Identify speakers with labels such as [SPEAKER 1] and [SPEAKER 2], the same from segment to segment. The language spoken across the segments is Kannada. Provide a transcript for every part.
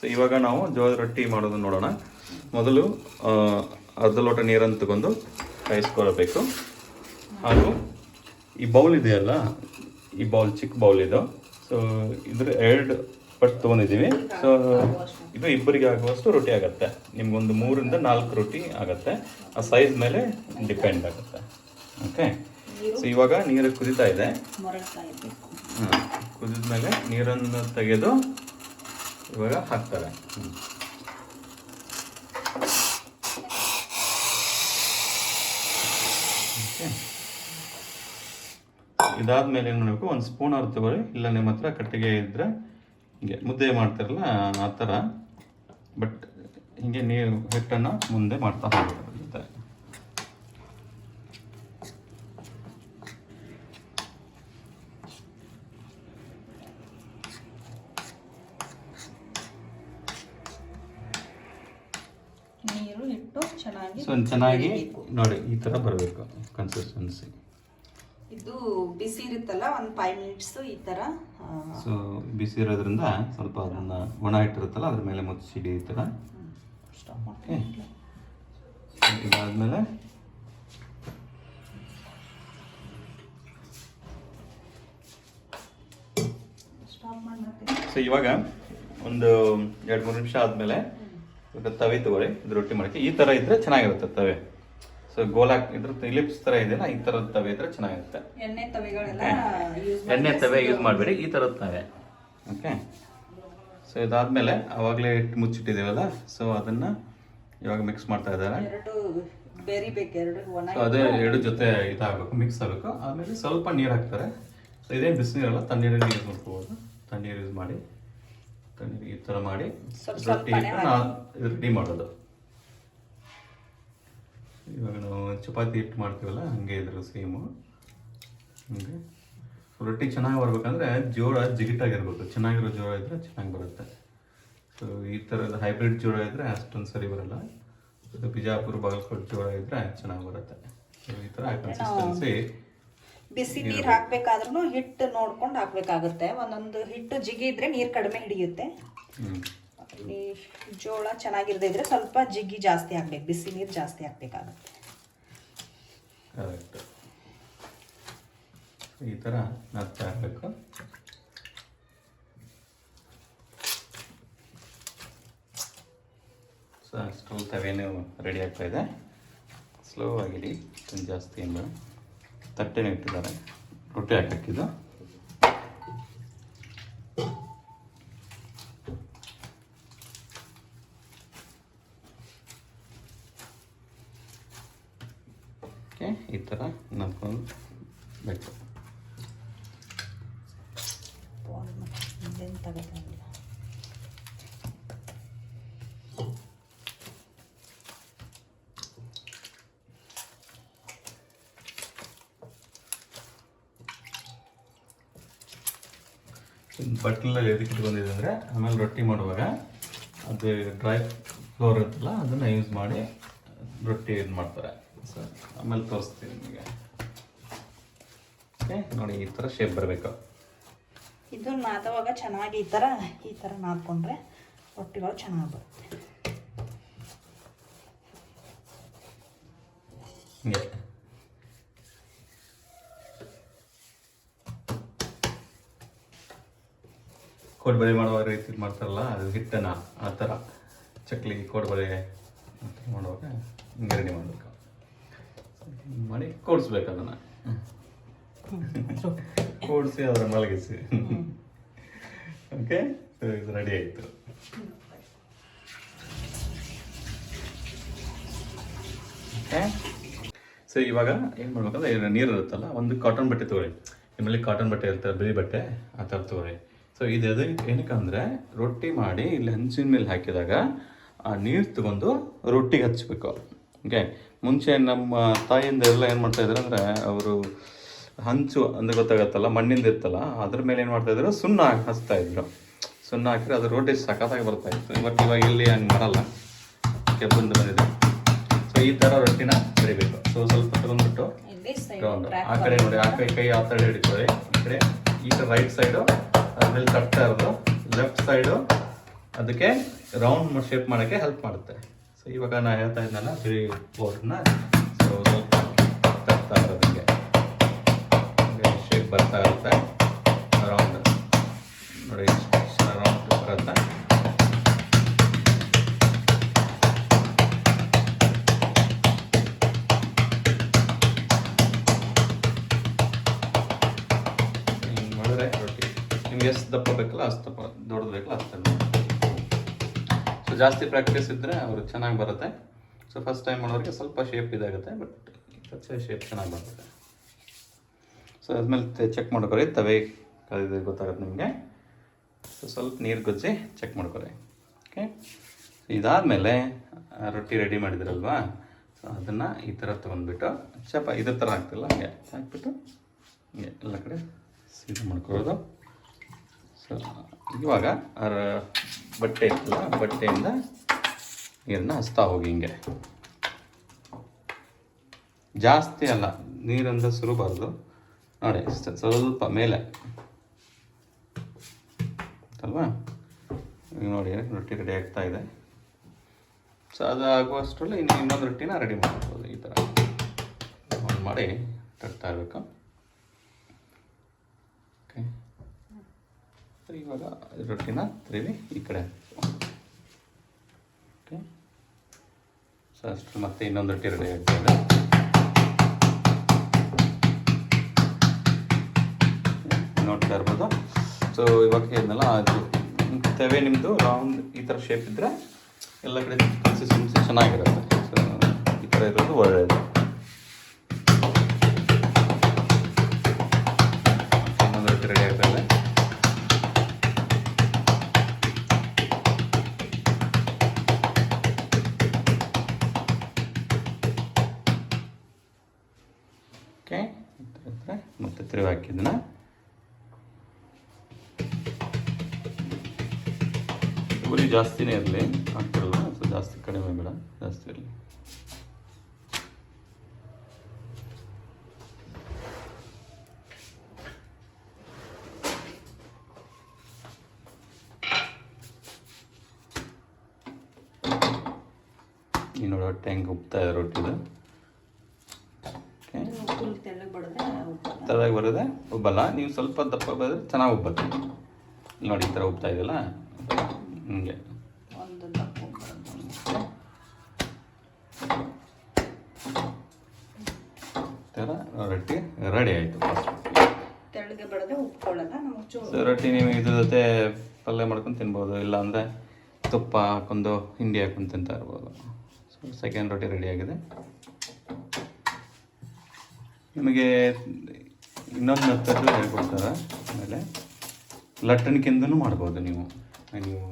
[SPEAKER 1] ಸೊ ಇವಾಗ ನಾವು ಜೋಳದ ರೊಟ್ಟಿ ಮಾಡೋದು ನೋಡೋಣ. ಮೊದಲು ಅರ್ಧ ಲೋಟ ನೀರನ್ನು ತಗೊಂಡು ಕಾಯಿಸ್ಕೊಳ್ಬೇಕು. ಹಾಗೂ ಈ ಬೌಲ್ ಇದೆಯಲ್ಲ ಈ ಬೌಲ್ ಚಿಕ್ಕ ಬೌಲ್ ಇದು. ಸೊ ಇದ್ರ ಎರಡು ಪಟ್ಟು ತೊಗೊಂಡಿದ್ದೀವಿ. ಸೊ ಇದು ಇಬ್ಬರಿಗೆ ಆಗುವಷ್ಟು ರೊಟ್ಟಿ ಆಗುತ್ತೆ. ನಿಮ್ಗೊಂದು ಮೂರಿಂದ ನಾಲ್ಕು ರೊಟ್ಟಿ ಆಗುತ್ತೆ. ಆ ಸೈಜ್ ಮೇಲೆ ಡಿಪೆಂಡ್ ಆಗುತ್ತೆ. ಓಕೆ ಸೊ ಇವಾಗ ನೀರು ಕುದಿತಾ ಇದೆ.
[SPEAKER 2] ಹಾಂ ಕುದಿದ್ಮೇಲೆ
[SPEAKER 1] ಕುದಿದ ಮೇಲೆ ನೀರನ್ನು ತೆಗೆದು ಇವಾಗ ಹಾಕ್ತಾರೆ Okay. ಇದಾದ್ಮೇಲೆ ಏನು ಮಾಡಬೇಕು? ಒಂದು ಸ್ಪೂನ್ ಅವ್ರು ತಗೊಳ್ಳಿ. ಇಲ್ಲ ನಿಮ್ಮ ಹತ್ರ ಕಟ್ಟಿಗೆ ಇದ್ದರೆ ಹಿಂಗೆ ಮುದ್ದೆ ಮಾಡ್ತಾರಲ್ಲ, ಆ ಥರ. ಬಟ್ ಹಿಂಗೆ ನೀರು ಹಿಟ್ಟನ್ನು ಮುಂದೆ ಮಾಡ್ತಾ ಹೋಗ್ಬೇಕಾಗುತ್ತೆ
[SPEAKER 2] ನೀರು ಇಟ್ಟು ಚೆನ್ನಾಗಿ
[SPEAKER 1] ಸೊ ಚೆನ್ನಾಗಿ ನೋಡಿ ಈ ಥರ ಬರಬೇಕು ಕನ್ಸಿಸ್ಟೆನ್ಸಿ
[SPEAKER 2] ಇದು ಬಿಸಿ ಇರುತ್ತಲ್ಲ ಒಂದು ಫೈವ್ ಮಿನಿಟ್ಸ್ ಈ ಥರ ಆ,
[SPEAKER 1] ಸೊ ಬಿಸಿ ಇರೋದ್ರಿಂದ ಸ್ವಲ್ಪ ಅದನ್ನ ಒಣ ಇಟ್ಟಿರುತ್ತಲ್ಲ ಅದ್ರ ಮೇಲೆ ಮುಚ್ಚಿಡಿ ಈ
[SPEAKER 2] ತರ.
[SPEAKER 1] ಇದಾದ್ಮೇಲೆ
[SPEAKER 2] ಮಾಡ್ತೀನಿ.
[SPEAKER 1] ಸೊ ಇವಾಗ ಒಂದು ಎರಡು ಮೂರು ನಿಮಿಷ ಆದ್ಮೇಲೆ ಇವಾಗ ತವೆ ತಗೊಳ್ಳಿ ಇದು ರೊಟ್ಟಿ ಮಾಡಕ್ಕೆ ಈ ತರ ಇದ್ರೆ ಚೆನ್ನಾಗಿರುತ್ತೆ ತವೆ. ಸೊ ಗೋಲಾಕ್ ಇದ್ರ ಇಲಿಪ್ಸ್ ತರ ಇದೆಯಲ್ಲ ಈ ತರದ ತವೆ ಇದ್ರೆ ಚೆನ್ನಾಗಿರುತ್ತೆ.
[SPEAKER 2] ಎಣ್ಣೆ ತವೆಗಳೆಲ್ಲ
[SPEAKER 1] ಎಣ್ಣೆ ತವೆ ಯೂಸ್ ಮಾಡಬೇಡಿ ಈ ಥರದ ತವೆ. ಓಕೆ ಸೊ ಇದಾದ್ಮೇಲೆ ಅವಾಗಲೇ ಇಟ್ಟು ಮುಚ್ಚಿಟ್ಟಿದ್ದೀವಲ್ಲ ಸೊ ಅದನ್ನ ಇವಾಗ ಮಿಕ್ಸ್ ಮಾಡ್ತಾ ಇದ್ದಾರೆ. ಸೊ ಅದೇ ಎರಡು ಜೊತೆ ಇದಾಗಬೇಕು ಮಿಕ್ಸ್ ಆಗಬೇಕು. ಆಮೇಲೆ ಸ್ವಲ್ಪ ನೀರು ಹಾಕ್ತಾರೆ. ಸೊ ಇದೇನು ಬಿಸಿನೀರಲ್ಲ ತಣ್ಣೀರಲ್ಲಿ ಯೂಸ್ ಮಾಡ್ಕೋಬೋದು. ತಣ್ಣೀರು ಯೂಸ್ ಮಾಡಿ. ಈ ಥರ ಮಾಡಿ ರೊಟ್ಟಿ ರೆಡಿ ಮಾಡೋದು. ಇವಾಗ ನಾವು ಚಪಾತಿ ಹಿಟ್ಟು ಮಾಡ್ತೀವಲ್ಲ ಹಂಗೆ ಇದ್ರು ಸೇಮು ಹಂಗೆ. ರೊಟ್ಟಿ ಚೆನ್ನಾಗಿ ಬರ್ಬೇಕಂದ್ರೆ ಜೋಳ ಜಿಗಿಟಾಗಿರ್ಬೇಕು. ಚೆನ್ನಾಗಿರೋ ಜೋಳ ಇದ್ರೆ ಚೆನ್ನಾಗಿ ಬರುತ್ತೆ. ಸೊ ಈ ಥರದ ಹೈಬ್ರಿಡ್ ಜೋಳ ಇದ್ರೆ ಅಷ್ಟೊಂದು ಸರಿ ಬರಲ್ಲ. ಬಿಜಾಪುರ ಬಾಗಲಕೋಟೆ ಜೋಳ ಇದ್ರೆ ಚೆನ್ನಾಗಿ ಬರುತ್ತೆ. ಸೊ ಈ ಥರ ಕನ್ಸಿಸ್ಟೆನ್ಸಿ
[SPEAKER 2] ಬಿಸಿ ನೀರು ಹಾಕ್ಬೇಕಾದ್ರೂ ಹಿಟ್ಟು ನೋಡ್ಕೊಂಡು ಹಾಕ್ಬೇಕಾಗುತ್ತೆ. ಒಂದೊಂದು ಹಿಟ್ಟು ಜಿಗಿ ಇದ್ರೆ ನೀರು ಕಡಿಮೆ ಹಿಡಿಯುತ್ತೆ. ಜೋಳ ಚೆನ್ನಾಗಿರ್ದಿದ್ರೆ ಸ್ವಲ್ಪ ಜಿಗಿ ಜಾಸ್ತಿ ಹಾಕ್ಬೇಕು. ಬಿಸಿ ನೀರು ಜಾಸ್ತಿ ಹಾಕ್ಬೇಕಾಗುತ್ತೆ.
[SPEAKER 1] ಈ ಥರ ನಾದ್ತಾ ಇರಬೇಕು ಸೊ ತವೇನು ರೆಡಿ ಆಗ್ತಾ ಇದೆ. ಸ್ಲೋ ಆಗಿರಿ. ಜಾಸ್ತಿ ಏನು ತಟ್ಟೆನೂ ಇಟ್ಟಿದ್ದಾರೆ. ರೊಟ್ಟಿ ಹಾಕಿದ್ದು ಓಕೆ ಈ ಥರ ನಾದ್ಕೊಂಡು ಬೇಕು. ಬಟ್ಲಲ್ಲಿ ಎದಕ್ಕೆ ಇಟ್ಕೊಂಡಿದೆ ಅಂದರೆ ಆಮೇಲೆ ರೊಟ್ಟಿ ಮಾಡುವಾಗ ಅದು ಡ್ರೈ ಫ್ಲೋರ್ ಇರುತ್ತಲ್ಲ ಅದನ್ನು ಯೂಸ್ ಮಾಡಿ ರೊಟ್ಟಿ ಇದು ಮಾಡ್ತಾರೆ. ಸೊ ಆಮೇಲೆ ತೋರಿಸ್ತೀನಿ ನಿಮಗೆ. ಓಕೆ ನೋಡಿ ಈ ಥರ ಶೇಪ್ ಬರಬೇಕು.
[SPEAKER 2] ಇದು ನಾದವಾಗ ಚೆನ್ನಾಗಿ ಈ ಥರ ಈ ಥರ ನಾದ್ಕೊಂಡ್ರೆ ರೊಟ್ಟಿಗಳು ಚೆನ್ನಾಗಿ ಬರುತ್ತೆ.
[SPEAKER 1] ಹಿಂಗೆ. ಕೋಡ್ಬಳೆ ಮಾಡುವ ರೀತಿ ಮಾಡ್ತಾರಲ್ಲ, ಅದು ಹಿಟ್ಟನ್ನ ಆ ಥರ ಚಕ್ಲಿ ಕೋಡ್ಬಳೆ ಮಾಡುವಾಗ ಹಿಂಗೆ ರೆಡಿ ಮಾಡಬೇಕು. ಮಾಡಿ ಕೂಡಿಸ್ಬೇಕು ಅದನ್ನು. ಕೂಡಿಸಿ ಅದರ ಮಲಗಿಸಿ. ಓಕೆ ಇದು ರೆಡಿ ಆಯಿತು. ಓಕೆ ಸೊ ಇವಾಗ ಏನು ಮಾಡ್ಬೇಕಂದ್ರೆ ನೀರು ಇರುತ್ತಲ್ಲ, ಒಂದು ಕಾಟನ್ ಬಟ್ಟೆ ತೊಗೊಳ್ಳಿ. ನಿಮ್ಮಲ್ಲಿ ಕಾಟನ್ ಬಟ್ಟೆ ಇರ್ತಾರೆ ಬಿಳಿ ಬಟ್ಟೆ, ಆ ಥರ ತಗೊಳ್ಳಿ. ಸೊ ಇದು ಎದು ಏನಕ್ಕೆ ಅಂದರೆ ರೊಟ್ಟಿ ಮಾಡಿ ಇಲ್ಲಿ ಹಂಚಿನ ಮೇಲೆ ಹಾಕಿದಾಗ ಆ ನೀರು ತಗೊಂಡು ರೊಟ್ಟಿಗೆ ಹಚ್ಚಬೇಕು ಓಕೆ ಮುಂಚೆ ನಮ್ಮ ತಾಯಿಯಿಂದ ಎಲ್ಲ ಏನು ಮಾಡ್ತಾ ಇದ್ರು ಅಂದರೆ ಅವರು ಹಂಚು ಅಂದ್ರೆ ಗೊತ್ತಾಗತ್ತಲ್ಲ ಮಣ್ಣಿಂದ ಇರ್ತಲ್ಲ ಅದ್ರ ಮೇಲೆ ಏನು ಮಾಡ್ತಾ ಇದ್ರು ಸುಣ್ಣ ಹಾಕಿ ಹಚ್ತಾ ಇದ್ರು. ಸುಣ್ಣ ಹಾಕಿದ್ರೆ ಅದು ರೊಟ್ಟಿ ಸಖತ್ತಾಗಿ ಬರ್ತಾ ಇತ್ತು. ಬಟ್ ಇವಾಗ ಇಲ್ಲಿ ಹಂಗೆ ಮಾಡಲ್ಲ. ಕೆಬ್ಬಂದು ಬಂದಿದೆ. ಸೊ ಈ ಥರ ರೊಟ್ಟಿನ ಬೆಳಿಬೇಕು. ಸೊ ಸ್ವಲ್ಪ ತಗೊಂಡ್ಬಿಟ್ಟು ರೌಂಡ್ ಆ ಕಡೆ ನೋಡಿ ಆ ಕೈ ಕೈ ಆ ಕಡೆ ಹಿಡ್ಕೊಳ್ಳಿ ಈ ಕಡೆ ಈ ಕಡೆ ರೈಟ್ ಸೈಡು ಅದ್ರಲ್ಲಿ ತಟ್ತಾ ಇರೋದು. ಲೆಫ್ಟ್ ಸೈಡು ಅದಕ್ಕೆ ರೌಂಡ್ ಶೇಪ್ ಮಾಡೋಕ್ಕೆ ಹೆಲ್ಪ್ ಮಾಡುತ್ತೆ. ಸೊ ಇವಾಗ ನಾನು ಹೇಳ್ತಾ ಇದ್ದಲ್ಲ ತ್ರೀ ಫೋರ್ನ ಸೊ ಸ್ವಲ್ಪ ತಗ್ತಾ ಇರೋದಕ್ಕೆ ಶೇಪ್ ಬರ್ತಾ ಇರುತ್ತೆ. ನಿಮ್ಗೆ ಎಷ್ಟು ದಪ್ಪ ಬೇಕಲ್ಲ, ಅಷ್ಟು ದಪ್ಪ ದೊಡ್ಡದು ಬೇಕಲ್ಲ, ಅಷ್ಟು ಸೊ ಜಾಸ್ತಿ ಪ್ರಾಕ್ಟೀಸ್ ಇದ್ದರೆ ಅವರು ಚೆನ್ನಾಗಿ ಬರುತ್ತೆ. ಸೊ ಫಸ್ಟ್ ಟೈಮ್ ಮಾಡೋರಿಗೆ ಸ್ವಲ್ಪ ಶೇಪ್ ಇದಾಗುತ್ತೆ ಬಟ್ ಶೇಪ್ ಚೆನ್ನಾಗಿ ಬರುತ್ತೆ. ಸೊ ಅದ್ಮೇಲೆ ಚೆಕ್ ಮಾಡ್ಕೊರಿ ತವೆ ಕಲಿದ ಗೊತ್ತಾಗುತ್ತೆ ನಿಮಗೆ. ಸೊ ಸ್ವಲ್ಪ ನೀರು ಗೊಜ್ಜಿ ಚೆಕ್ ಮಾಡ್ಕೊರಿ ಓಕೆ ಇದಾದಮೇಲೆ ರೊಟ್ಟಿ ರೆಡಿ ಮಾಡಿದ್ರಲ್ವಾ? ಸೊ ಅದನ್ನು ಈ ಥರ ತೊಗೊಂಡ್ಬಿಟ್ಟು ಚಪ ಇದೇ ಥರ ಹಾಕ್ತಿಲ್ಲ, ಹಾಗೆ ಹಾಕ್ಬಿಟ್ಟು, ಹಿಂಗೆ ಎಲ್ಲ ಕಡೆ ಸೀದಾ ಮಾಡ್ಕೊಳ್ಳೋದು. ಇವಾಗ ಬಟ್ಟೆ ಇರ್ತಲ್ಲ ಬಟ್ಟೆಯಿಂದ ನೀರನ್ನ ಹಚ್ತಾ ಹೋಗಿ ಹಿಂಗೆ. ಜಾಸ್ತಿ ಅಲ್ಲ, ನೀರಂದ ಸುರಬಾರ್ದು ನೋಡಿ ಸ್ವಲ್ಪ ಮೇಲೆ. ಅಲ್ವಾ? ನೋಡಿ ರೊಟ್ಟಿ ರೆಡಿ ಆಗ್ತಾ ಇದೆ. ಸೊ ಅದು ಆಗುವಷ್ಟರಲ್ಲಿ ಇನ್ನು ಇನ್ನೊಂದು ರೊಟ್ಟಿನ ರೆಡಿ ಮಾಡ್ಬೋದು ಈ ಥರ. ಮಾಡಿ, ತಟ್ತಾ ಇರಬೇಕು. ಸೊ ಇವಾಗ ರೊಟ್ಟಿನ ತಿರುವಿ ಈ ಕಡೆ. ಓಕೆ. ಸೊ ಅಷ್ಟು ಮತ್ತೆ ಇನ್ನೊಂದು ರೊಟ್ಟಿ ರೆಡಿ ಆಗ್ತದೆ ನೋಡ್ತಾ ಇರ್ಬೋದು. ಸೊ ಇವಾಗ ಏನಲ್ಲ ಅದು ತವೆ ನಿಮ್ಮದು ರೌಂಡ್ ಈ ಥರ ಶೇಪ್ ಇದ್ದರೆ ಎಲ್ಲ ಕಡೆ ಕನ್ಸಿಸ್ಟೆನ್ಸಿ ಚೆನ್ನಾಗಿರುತ್ತೆ. ಸೊ ಈ ಥರ ಇರೋದು ಒಳ್ಳೆಯದು ಇನ್ನೊಂದು ರೊಟ್ಟಿ ರೆಡಿ ಆಗ್ತದೆ ಇದ್ರೆ ಮತ್ತೆ ತಿರುಗಿ ಹಾಕಿದ್ದನ್ನ ಉರಿ ಜಾಸ್ತಿನೇ ಇರಲಿ. ಆಗ್ತಿರಲ್ಲ ಸೊ ಜಾಸ್ತಿ ಕಡಿಮೆ ಬೇಡ. ಜಾಸ್ತಿ ಇರಲಿ. ಈ ನೋಡಿ ಉಪ್ತಾ ಇದೆ, ರೊಟ್ಟಿದು. ಬರೋದೆ ಉಬ್ಬಲ್ಲ. ನೀವು ಸ್ವಲ್ಪ ದಪ್ಪ ಬಂದರೆ ಚೆನ್ನಾಗಿ ಉಬ್ಬತ್ತೆ. ನೋಡಿ ಈ ಥರ ಉಬ್ತಾ ಇದೆಯಲ್ಲ? ಹಿಂಗೆ. ಥರ ರೊಟ್ಟಿ ರೆಡಿ ಆಯಿತು ಸೊ ರೊಟ್ಟಿ ನೀವು ಇದ್ರ ಜೊತೆ ಪಲ್ಯ ಮಾಡ್ಕೊಂಡು ತಿನ್ಬೋದು. ಇಲ್ಲ ಅಂದರೆ ತುಪ್ಪ ಹಾಕೊಂಡು ಹಿಂಡಿ ಹಾಕೊಂಡು ತಿಂತಾ ಇರ್ಬೋದು. ಸೊ ಸೆಕೆಂಡ್ ರೊಟ್ಟಿ ರೆಡಿ ಆಗಿದೆ. ನಿಮಗೆ ಇನ್ನೊಂದು ಮೆಥಡ್ ಹೇಳ್ಕೊಡ್ತಾರೆ. ಆಮೇಲೆ ಲಟ್ಟಣಿಕೆಂದನೂ ಮಾಡ್ಬೋದು ನೀವು. ನೀವು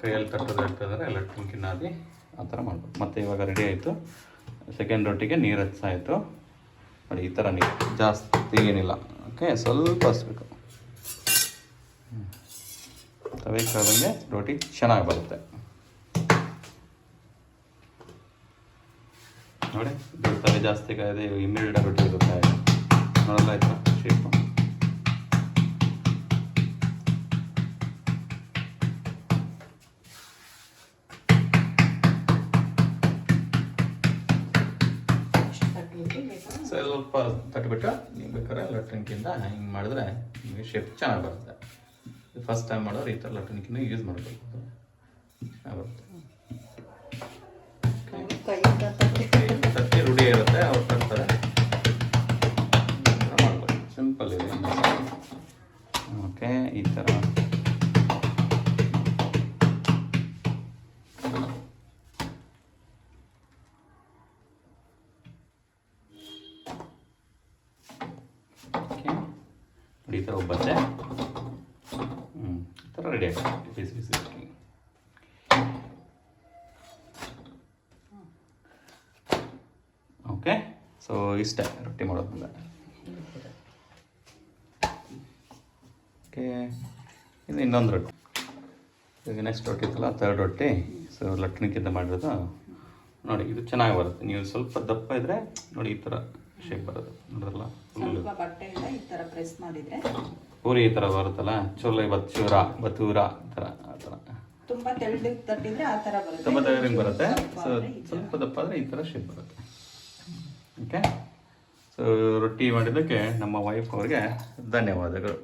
[SPEAKER 1] ಕೈಯಲ್ಲಿ ತಟ್ಟೋದು ಇರ್ತದ್ರೆ ಲಟ್ಟಣಿಕೆನಾದಿ ಆ ಥರ ಮಾಡ್ಬೋದು. ಮತ್ತು ಇವಾಗ ರೆಡಿ ಆಯಿತು. ಸೆಕೆಂಡ್ ರೊಟ್ಟಿಗೆ ನೀರು ಹಚ್ಚಾಯಿತು. ನೋಡಿ, ಈ ಥರ ನೀರು. ಜಾಸ್ತಿ ಏನಿಲ್ಲ. ಓಕೆ ಸ್ವಲ್ಪ ಹಸ್ಬೇಕು ತವೆ ಕಾದಂಗೆ ರೋಟಿ ಚೆನ್ನಾಗಿ ಬರುತ್ತೆ. ನೋಡಿ ತವೆ ಜಾಸ್ತಿ ಕಾಯ್ದೆ ಇಮ್ಮಿಡಿಯೇಟ್ ರೊಟ್ಟಿ ಇರುತ್ತೆ. ನೋಡಲ್ಲ ಆಯ್ತು ತಟ್ಬಿಟ್ಟು ನೀವು ಬೇಕಾದ್ರೆ ಲಟ್ಟಣಿಕಿಂದ ಹಿಂಗೆ ಮಾಡಿದ್ರೆ ನಿಮಗೆ ಶೇಪ್ ಚೆನ್ನಾಗಿ ಬರುತ್ತೆ. ಫಸ್ಟ್ ಟೈಮ್ ಮಾಡೋರು ಈ ಥರ ಲಟ್ಟಣಿಕಿನ ಯೂಸ್ ಮಾಡಬೇಕು ಬರುತ್ತೆ. ರೂಢಿ ಇರುತ್ತೆ ಅವ್ರು ಈ ಥರ ಬಂದೆ. ಹ್ಞೂ ಈ ಥರ ರೆಡಿ ಆಗುತ್ತೆ ಬಿಸಿ ಬಿಸಿ ಓಕೆ ಸೊ ಇಷ್ಟೇ, ರೊಟ್ಟಿ ಮಾಡೋದ್ರಿಂದ ಓಕೆ ಇದು ಇನ್ನೊಂದು ರೊಟ್ಟಿ. ಈಗ ನೆಕ್ಸ್ಟ್ ರೊಟ್ಟಿ ಇತ್ತಲ್ಲ ತರ್ಡ್ ರೊಟ್ಟಿ. ಸೊ ಲಟ್ಟಣಕ್ಕಿಂತ ಮಾಡಿರೋದು. ನೋಡಿ, ಇದು ಚೆನ್ನಾಗಿ ಬರುತ್ತೆ. ನೀವು ಸ್ವಲ್ಪ ದಪ್ಪ ಇದ್ದರೆ ನೋಡಿ, ಈ ಥರ ಶೇಪ್ ಬರುತ್ತೆ ನೋಡಿದ್ರಲ್ಲ?
[SPEAKER 2] ಸ್ವಲ್ಪ ಬಟ್ಟೆಯಿಂದ ಈ ತರ ಪ್ರೆಸ್ ಮಾಡಿದ್ರೆ.
[SPEAKER 1] ಪೂರಿ ಈ ಥರ ಬರುತ್ತಲ್ಲ? ಚೋಲೆ ಬಚ್ಚೂರ ಬತೂರ ಈ ಥರ ಆ ಥರ
[SPEAKER 2] ತುಂಬಾ ತೆಳ್ಳಗೆ ತಟ್ಟಿದ್ರೆ ಆ ತರ ಬರುತ್ತೆ.
[SPEAKER 1] ತುಂಬ ಬರುತ್ತೆ.
[SPEAKER 2] ಸ್ವಲ್ಪ
[SPEAKER 1] ಸೊ
[SPEAKER 2] ಆದ್ರೆ ಈ ತರ.
[SPEAKER 1] ಸ್ವಲ್ಪ ದಪ್ಪ ಆದರೆ ಈ ಥರ ಶೇಪ್ ಬರುತ್ತೆ. ಓಕೆ ಸೊ ರೊಟ್ಟಿ ಮಾಡಿದ್ದಕ್ಕೆ ನಮ್ಮ ವೈಫ್ ಅವ್ರಿಗೆ ಧನ್ಯವಾದಗಳು.